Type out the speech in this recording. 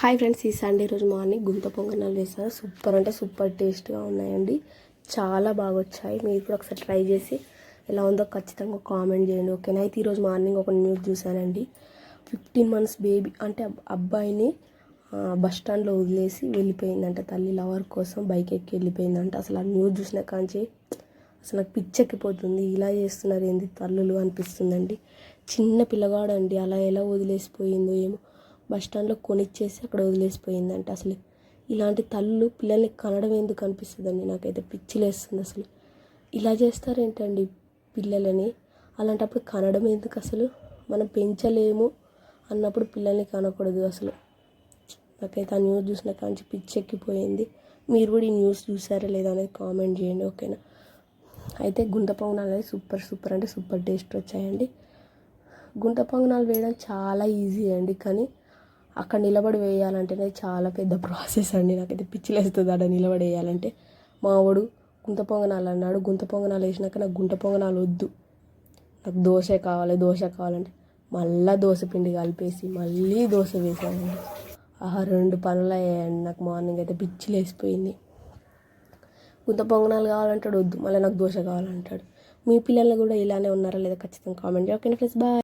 Hi friends ఈ Sunday రోజు morning గుంత పొంగనాలు వేసాను సూపర్ అంటే సూపర్ టేస్ట్గా ఉన్నాయండి. చాలా బాగా వచ్చాయి. మీరు కూడా ఒకసారి ట్రై చేసి ఎలా ఉందో ఖచ్చితంగా కామెంట్ చేయండి ఓకేనా? అయితే ఈరోజు మార్నింగ్ ఒక న్యూస్ చూశానండి. ఫిఫ్టీన్ మంత్స్ బేబీ అంటే అబ్బాయిని బస్ స్టాండ్లో వదిలేసి వెళ్ళిపోయిందంట తల్లి లవర్ కోసం బైక్ ఎక్కి వెళ్ళిపోయిందంట. అసలు ఆ న్యూస్ చూసిన కాంచి అసలు నాకు పిచ్చెక్కిపోతుంది. ఇలా చేస్తున్నారు ఏంది తల్లులు అనిపిస్తుందండి. చిన్న పిల్లగాడు అండి అలా ఎలా వదిలేసిపోయిందో ఏమో. బస్ స్టాండ్లో కొనిచ్చేసి అక్కడ వదిలేసిపోయిందంట అసలు. ఇలాంటి తల్లు పిల్లల్ని కనడం ఎందుకు అనిపిస్తుందండి? నాకైతే పిచ్చిలేస్తుంది అసలు. ఇలా చేస్తారేంటండి పిల్లలని? అలాంటప్పుడు కనడం ఎందుకు అసలు? మనం పెంచలేము అన్నప్పుడు పిల్లల్ని కనకూడదు అసలు. నాకైతే ఆ న్యూస్ చూసిన కాంచి పిచ్చెక్కిపోయింది మీరు కూడా ఈ న్యూస్ చూసారా లేదా అనేది కామెంట్ చేయండి ఓకేనా? అయితే గుంట పొంగనాలు అనేది సూపర్ సూపర్ అంటే సూపర్ టేస్ట్ వచ్చాయండి. గుంట పొంగనాలు వేయడం చాలా ఈజీ అండి కానీ అక్కడ నిలబడి వేయాలంటేనే చాలా పెద్ద ప్రాసెస్ అండి. నాకైతే పిచ్చిలేస్తుంది ఆడ నిలబడి వేయాలంటే మా వాడు గుంత పొంగనాలు అన్నాడు. గుంత పొంగనాలు వేసినాక నాకు గుంట పొంగనాలు వద్దు. నాకు దోశ కావాలి దోశ కావాలంటే మళ్ళా దోశ పిండి కలిపేసి మళ్ళీ దోశ వేసానండి ఆహా రెండు పనులు అయ్యాయండి. నాకు మార్నింగ్ అయితే పిచ్చి లేసిపోయింది గుంత పొంగనాలు కావాలంటాడు వద్దు. మళ్ళీ నాకు దోశ కావాలంటాడు. మీ పిల్లలు కూడా ఇలానే ఉన్నారా లేదా? ఖచ్చితంగా కామెంట్ ఓకే ఫ్రెండ్స్? బాయ్.